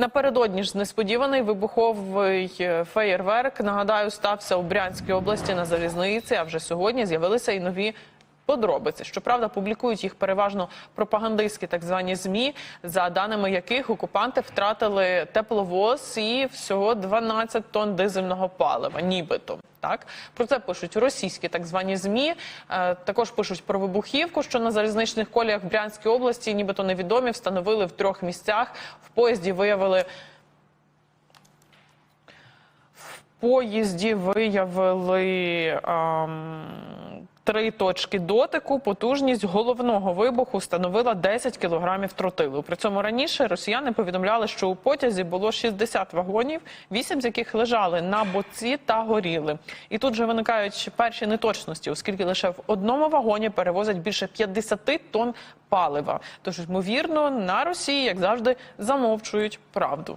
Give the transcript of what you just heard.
Напередодні ж несподіваний вибуховий е, феєрверк. Нагадаю, стався у Брянській області на залізниці. А вже сьогодні з'явилися і нові. Подробиці, щоправда, публікують їх переважно пропагандистські так звані змі, за даними яких окупанти втратили тепловоз і всього 12 тонн дизельного палива, нібито. Так про це пишуть російські так звані змі. Е, також пишуть про вибухівку, що на залізничних коліях в Брянській області, нібито невідомі, встановили в трьох місцях. В поїзді виявили В поїзді виявили ем, три точки дотику. Потужність головного вибуху становила 10 кілограмів тротилу. При цьому раніше росіяни повідомляли, що у потязі було 60 вагонів, 8 з яких лежали на боці та горіли. І тут же виникають перші неточності, оскільки лише в одному вагоні перевозять більше 50 тонн палива. Тож, ймовірно, на Росії, як завжди, замовчують правду.